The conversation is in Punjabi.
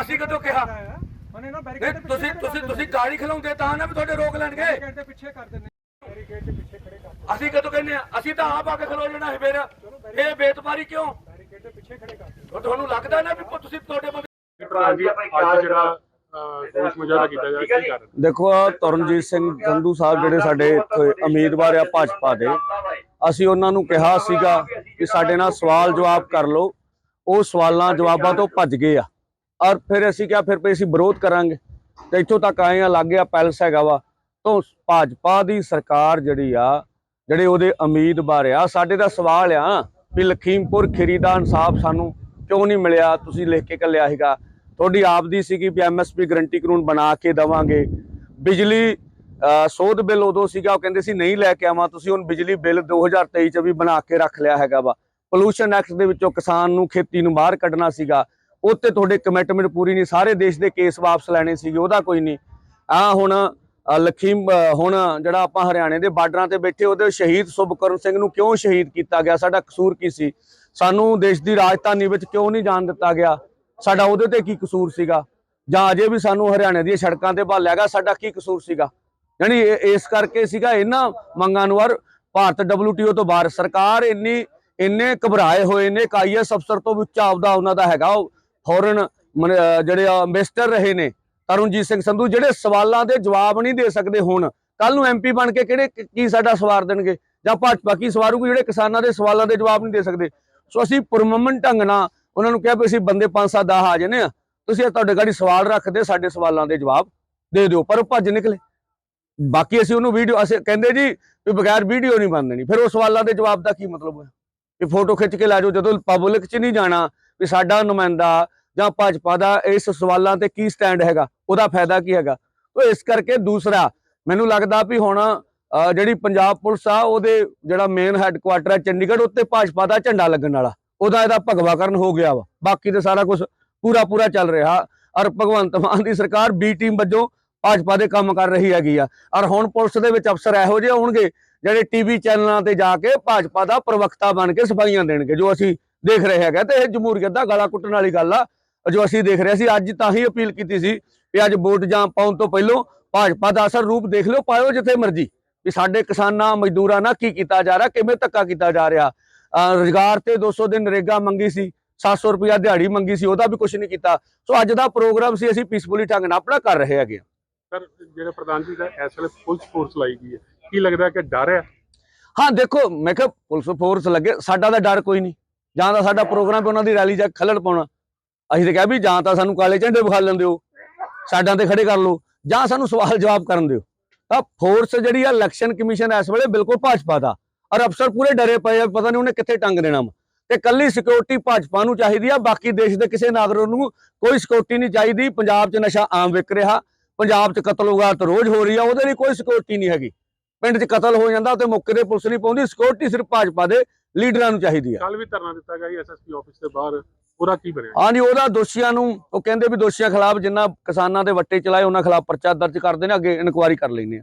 ਅਸੀਂ ਕਦੋਂ ਕਿਹਾ? ਉਹਨੇ ਨਾ ਨਹੀਂ ਬੈਰੀਕੇਡ ਦੇ ਤੁਸੀਂ ਤੁਸੀਂ ਤੁਸੀਂ ਗਾੜੀ ਖਲਾਉਂਦੇ ਤਾਂ ਨਾ ਵੀ ਤੁਹਾਡੇ ਰੋਕ ਲੈਣਗੇ। ਬੈਰੀਕੇਡ ਦੇ ਪਿੱਛੇ ਕਰ ਦਿੰਦੇ ਬੈਰੀਕੇਡ ਦੇ ਪਿੱਛੇ ਖੜੇ ਕਰ ਦਿੰਦੇ ਅਸੀਂ ਕਦੋਂ ਕਹਿੰਦੇ ਆ? ਅਸੀਂ ਤਾਂ ਆਪ ਆ ਕੇ ਖਲੋ ਜਾਣਾ ਹੈ ਫਿਰ। ਇਹ ਬੇਤਮਾਰੀ ਕਿਉਂ? ਬੈਰੀਕੇਡ ਦੇ ਪਿੱਛੇ ਖੜੇ ਕਰ ਦਿੰਦੇ ਉਹ ਤੁਹਾਨੂੰ ਲੱਗਦਾ ਨਾ ਵੀ ਤੁਸੀਂ ਤੁਹਾਡੇ ਜਿਹੜਾ ਕਰ ਦੇਖੋ ਤਰਨਜੀਤ ਸਿੰਘ ਸੰਧੂ ਸਾਹਿਬ ਜਿਹੜੇ ਸਾਡੇ ਇੱਥੇ ਉਮੀਦਵਾਰ ਆ ਭਾਜਪਾ ਦੇ ਅਸੀਂ ਉਹਨਾਂ ਨੂੰ ਕਿਹਾ ਸੀਗਾ ਕਿ ਸਾਡੇ ਨਾਲ ਸਵਾਲ ਜਵਾਬ ਕਰ ਲਓ। ਉਹ ਸਵਾਲਾਂ ਜਵਾਬਾਂ ਤੋਂ ਭੱਜ ਗਏ ਆ। ਔਰ ਫਿਰ ਅਸੀਂ ਕਿਹਾ ਫਿਰ ਵੀ ਅਸੀਂ ਵਿਰੋਧ ਕਰਾਂਗੇ। ਤੇ ਇੱਥੋਂ ਤੱਕ ਆਏ ਆ ਲੱਗੇ ਆ ਪੈਲਸ ਹੈਗਾ ਵਾ। ਤੋਂ ਭਾਜਪਾ ਦੀ ਸਰਕਾਰ ਜਿਹੜੀ ਆ ਜਿਹੜੇ ਉਹਦੇ ਉਮੀਦਵਾਰ ਆ ਸਾਡੇ ਦਾ ਸਵਾਲ ਆ ਵੀ ਲਖੀਮਪੁਰ ਖੀਰੀ ਦਾ ਇਨਸਾਫ ਸਾਨੂੰ ਕਿਉਂ ਨਹੀਂ ਮਿਲਿਆ? ਤੁਸੀਂ ਲਿਖ ਕੇ ਕੱਲਿਆ ਹੈਗਾ ਤੁਹਾਡੀ ਆਪਦੀ ਸੀਗੀ ਵੀ ਐਮਐਸਪੀ ਗਰੰਟੀ ਕਾਨੂੰਨ ਬਣਾ ਕੇ ਦਵਾਂਗੇ। ਬਿਜਲੀ ਅਹ, ਸੋਧ ਬਿੱਲ ਉਦੋਂ ਸੀਗਾ ਉਹ ਕਹਿੰਦੇ ਸੀ ਨਹੀਂ ਲੈ ਕੇ ਆਵਾਂ। ਤੁਸੀਂ ਹੁਣ ਬਿਜਲੀ ਬਿੱਲ 2023 ਚ ਵੀ ਬਣਾ ਕੇ ਰੱਖ ਲਿਆ ਹੈਗਾ ਵਾ। ਪੋਲੂਸ਼ਨ ਐਕਟ ਦੇ ਵਿੱਚੋਂ ਕਿਸਾਨ ਨੂੰ ਖੇਤੀ ਨੂੰ ਬਾਹਰ ਕੱਢਣਾ ਸੀਗਾ। ਉੱਤੇ ਤੁਹਾਡੇ ਕਮਿਟਮੈਂਟ ਪੂਰੀ ਨਹੀਂ, ਸਾਰੇ ਦੇਸ਼ ਦੇ ਕੇਸ ਵਾਪਸ ਲੈਣੇ ਸੀ ਉਹਦਾ ਕੋਈ ਨਹੀਂ। ਆ ਹੁਣ ਲਖੀਮ ਹੁਣ ਜਿਹੜਾ ਆਪਾਂ ਹਰਿਆਣੇ ਦੇ ਬਾਰਡਰਾਂ ਤੇ ਬੈਠੇ, ਉਹਦੇ ਸ਼ਹੀਦ ਸੁਭਕਰਨ ਸਿੰਘ ਨੂੰ ਕਿਉਂ ਸ਼ਹੀਦ ਕੀਤਾ ਗਿਆ? ਸਾਡਾ ਕਸੂਰ ਕੀ ਸੀ? ਸਾਨੂੰ ਦੇਸ਼ ਦੀ ਰਾਜਧਾਨੀ ਵਿੱਚ ਕਿਉਂ ਨਹੀਂ ਜਾਣ ਦਿੱਤਾ ਗਿਆ? ਸਾਡਾ ਉਹਦੇ ਤੇ ਕੀ ਕਸੂਰ ਸੀਗਾ? ਜਾਂ ਅਜੇ ਵੀ ਸਾਨੂੰ ਹਰਿਆਣੇ ਦੀਆਂ ਸੜਕਾਂ ਤੇ ਭਾਲਿਆ ਗਿਆ ਸਾਡਾ ਕੀ ਕਸੂਰ ਸੀਗਾ? ਯਾਨੀ ਇਸ ਕਰਕੇ ਸੀਗਾ ਇਹਨਾਂ ਮੰਗਾਂ ਨੂੰ ਔਰ ਭਾਰਤ WTO ਤੋਂ ਬਾਹਰ। ਸਰਕਾਰ ਇੰਨੀ, ਇੰਨੇ ਘਬਰਾਏ ਹੋਏ ਨੇ ਕਿ ਅਫਸਰ ਤੋਂ ਵੀ ਉੱਚਾ ਆਪਦਾ ਉਹਨਾਂ ਦਾ ਹੈਗਾ। ਉਹ ਫੋਰਨ ਜਿਹੜੇ ਅੰਬੈਸਡਰ ਰਹੇ ਨੇ ਤਰੁਣਜੀਤ ਸਿੰਘ ਸੰਧੂ, ਜਿਹੜੇ ਸਵਾਲਾਂ ਦੇ ਜਵਾਬ ਨਹੀਂ ਦੇ ਸਕਦੇ ਹੁਣ ਕੱਲ ਨੂੰ ਐਮਪੀ ਬਣ ਕੇ ਕਿਹੜੇ ਕੀ ਸਾਡਾ ਸਵਾਰ ਦੇਣਗੇ? ਜਾਂ ਭਾਜਪਾ ਕੀ ਸਵਾਰੂਗੀ ਜਿਹੜੇ ਕਿਸਾਨਾਂ ਦੇ ਸਵਾਲਾਂ ਦੇ ਜਵਾਬ ਨਹੀਂ ਦੇ ਸਕਦੇ? ਸੋ ਅਸੀਂ ਪੁਰਮਮਨ ਢੰਗ ਨਾਲ ਉਹਨਾਂ ਨੂੰ ਕਿਹਾ ਵੀ ਅਸੀਂ ਬੰਦੇ ਪੰਜ ਸੱਤ ਦਸ ਆ ਜਨੇ ਆ ਤੁਸੀਂ ਤੁਹਾਡੇ ਗਾੜੀ ਸਵਾਲ ਰੱਖਦੇ, ਸਾਡੇ ਸਵਾਲਾਂ ਦੇ ਜਵਾਬ ਦੇ ਦਿਓ, ਪਰ ਉਹ ਭੱਜ ਨਿਕਲੇ। ਬਾਕੀ ਅਸੀਂ ਉਹਨੂੰ ਵੀਡੀਓ ਅਸੀਂ ਕਹਿੰਦੇ ਜੀ ਵੀ ਬਗੈਰ ਵੀਡੀਓ ਨਹੀਂ ਬਣਨੀ, ਫਿਰ ਉਹ ਸਵਾਲਾਂ ਦੇ ਜਵਾਬ ਦਾ ਕੀ ਮਤਲਬ ਹੋਇਆ? ਵੀ ਫੋਟੋ ਖਿੱਚ ਕੇ ਲੈ ਜਾਓ, ਜਦੋਂ ਪਬਲਿਕ 'ਚ ਨਹੀਂ ਜਾਣਾ ਵੀ ਸਾਡਾ ਨੁਮਾਇੰਦਾ ਜਾਂ ਭਾਜਪਾ ਦਾ ਇਸ ਸਵਾਲਾਂ ਤੇ ਕੀ ਸਟੈਂਡ ਹੈਗਾ, ਉਹਦਾ ਫਾਇਦਾ ਕੀ ਹੈਗਾ? ਉਹ ਇਸ ਕਰਕੇ ਦੂਸਰਾ, ਮੈਨੂੰ ਲੱਗਦਾ ਵੀ ਹੁਣ ਜਿਹੜੀ ਪੰਜਾਬ ਪੁਲਿਸ ਆ, ਉਹਦੇ ਜਿਹੜਾ ਮੇਨ ਹੈੱਡਕੁਆਟਰ ਹੈ ਚੰਡੀਗੜ੍ਹ, ਉੱਤੇ ਭਾਜਪਾ ਦਾ ਝੰਡਾ ਲੱਗਣ ਵਾਲਾ। ਉਹਦਾ ਇਹਦਾ ਭਗਵਾਕਰਨ ਹੋ ਗਿਆ ਵਾ। ਬਾਕੀ ਤੇ ਸਾਰਾ ਕੁਝ ਪੂਰਾ ਪੂਰਾ ਚੱਲ ਰਿਹਾ। ਔਰ ਭਗਵੰਤ ਮਾਨ ਦੀ ਸਰਕਾਰ ਬੀ ਟੀਮ ਵੱਜੋਂ ਭਾਜਪਾ ਦੇ ਕੰਮ ਕਰ ਰਹੀ ਹੈਗੀ ਆ। ਔਰ ਹੁਣ ਪੁਲਿਸ ਦੇ ਵਿੱਚ ਅਫਸਰ ਇਹੋ ਜਿਹੇ ਹੋਣਗੇ, ਜਿਹੜੇ ਟੀਵੀ ਚੈਨਲਾਂ ਤੇ ਜਾ ਕੇ ਭਾਜਪਾ ਦਾ ਪ੍ਰਵਕਤਾ ਬਣ ਕੇ ਸਫਾਈਆਂ ਦੇਣਗੇ, ਜੋ ਅਸੀਂ ਦੇਖ ਰਹੇ ਹੈਗੇ ਤੇ ਇਹ ਜਮਹੂਰੀਅਤ ਦਾ ਗਲਾ ਕੁੱਟਣ ਵਾਲੀ ਗੱਲ ਆ। ਜੋ ਅਸੀਂ ਦੇਖ ਰਹੇ ਸੀ ਅੱਜ ਤਾਂ ਹੀ ਅਪੀਲ ਕੀਤੀ ਸੀ ਵੀ ਅੱਜ ਵੋਟ ਜਾਂ ਪਾਉਣ ਤੋਂ ਪਹਿਲਾਂ ਭਾਜਪਾ ਦਾ ਅਸਰ ਰੂਪ ਦੇਖ ਲਿਓ ਪਾਇਓ ਜਿੱਥੇ ਮਰਜ਼ੀ। ਵੀ ਸਾਡੇ ਕਿਸਾਨਾਂ ਮਜ਼ਦੂਰਾਂ ਨਾਲ ਕੀ ਕੀਤਾ ਜਾ ਰਿਹਾ ਕਿਵੇਂ ਧੱਕਾ ਕੀਤਾ ਜਾ ਰਿਹਾ। ਰੁਜ਼ਗਾਰ ਤੇ 200 ਦਿਨ ਨਰੇਗਾ ਮੰਗੀ ਸੀ 700 ਰੁਪਇਆ ਦਿਹਾੜੀ ਮੰਗੀ ਸੀ ਉਹਦਾ ਵੀ ਕੁਝ ਨਹੀਂ ਕੀਤਾ। ਸੋ ਅੱਜ ਦਾ ਪ੍ਰੋਗਰਾਮ ਸੀ ਅਸੀਂ ਪੀਸਫੁਲੀ ਢੰਗ ਨਾਲ ਆਪਣਾ ਕਰ ਰਹੇ ਹੈਗੇ ਸਰ ਜਿਹੜੇ ਪ੍ਰਧਾਨ ਜੀ ਦਾ ਇਸ ਵੇਲੇ ਪੁਲਿਸ ਫੋਰਸ ਲਾਈ ਗਈ ਹੈ ਕੀ ਲੱਗਦਾ ਕਿ ਡਰ ਹੈ? ਹਾਂ ਦੇਖੋ ਮੈਂ ਕਿਹਾ ਪੁਲਿਸ ਫੋਰਸ ਲੱਗੇ ਸਾਡਾ ਤਾਂ ਡਰ ਕੋਈ ਨਹੀਂ। ਜਾਂ ਤਾਂ ਸਾਡਾ ਪ੍ਰੋਗਰਾਮ ਉਹਨਾਂ ਦੀ ਰੈਲੀ ਚ ਕੇ ਖੱਲੜ ਪਾਉਣਾ। ਅਸੀਂ ਤਾਂ ਕਿਹਾ ਵੀ ਜਾਂ ਤਾਂ ਸਾਨੂੰ ਕਾਲੇ ਝੰਡੇ ਵਿਖਾ ਲੈਣ ਦਿਓ ਸਾਡਾਂ ਤੇ ਖੜੇ ਕਰ ਲਓ, ਜਾਂ ਸਾਨੂੰ ਸਵਾਲ ਜਵਾਬ ਕਰਨ ਦਿਓ। ਤਾਂ ਫੋਰਸ ਜਿਹੜੀ ਆ ਇਲੈਕਸ਼ਨ ਕਮਿਸ਼ਨ ਇਸ ਵੇਲੇ ਬਿਲਕੁਲ ਭਾਜਪਾ ਦਾ। ਔਰ ਅਫਸਰ ਪੂਰੇ ਡਰੇ ਪਏ ਆ, ਪਤਾ ਨਹੀਂ ਉਹਨੇ ਕਿੱਥੇ ਟੰਗ ਦੇਣਾ ਵਾ। ਤੇ ਕੱਲੀ ਸਿਕਿਉਰਿਟੀ ਭਾਜਪਾ ਨੂੰ ਚਾਹੀਦੀ ਆ, ਬਾਕੀ ਦੇਸ਼ ਦੇ ਕਿਸੇ ਨਾਗਰਿਕ ਨੂੰ ਕੋਈ ਸਿਕਿਉਰਿਟੀ ਨਹੀਂ ਚਾਹੀਦੀ। ਪੰਜਾਬ 'ਚ ਨਸ਼ਾ ਆਮ ਵਿਕ ਰਿਹਾ, ਪੰਜਾਬ 'ਚ ਕਤਲ ਵਗਾਤ ਰੋਜ਼ ਹੋ ਰਹੀ ਆ, ਉਹਦੇ ਲਈ ਕੋਈ ਸਿਕਿਉਰਿਟੀ ਨਹੀਂ ਹੈਗੀ। ਪਿੰਡ 'ਚ ਕਤਲ ਹੋ ਜਾਂਦਾ ਤੇ ਮੌਕੇ ਤੇ ਪੁਲਿਸ ਨਹੀਂ ਪਹੁੰਚਦੀ ਸਿਕਿਉਰਿਟੀ ਸਿਰਫ ਭਾਜਪਾ ਦੇ ਲੀਡਰਾਂ ਨੂੰ ਚਾਹੀਦੀ ਆ। ਕੱਲ ਵੀ ਧਰਨਾ ਦਿੱਤਾ ਗਿਆ ਐਸਐਸਪੀ ਆਫਿਸ ਦੇ ਬਾਹਰ ਉਹਦਾ ਕੀ ਬਣਿਆ? ਹਾਂਜੀ ਉਹਦਾ ਦੋਸ਼ੀਆਂ ਨੂੰ ਉਹ ਕਹਿੰਦੇ ਵੀ ਦੋਸ਼ੀਆਂ ਖਿਲਾਫ ਜਿੰਨਾ ਕਿਸਾਨਾਂ ਦੇ ਵੱਟੇ ਚਲਾਏ ਉਹਨਾਂ ਖਿਲਾਫ ਪਰਚਾ ਦਰਜ ਕਰਦੇ ਨੇ ਅੱਗੇ ਇਨਕੁਆਇਰੀ ਕਰ ਲੈਂਦੇ ਆ।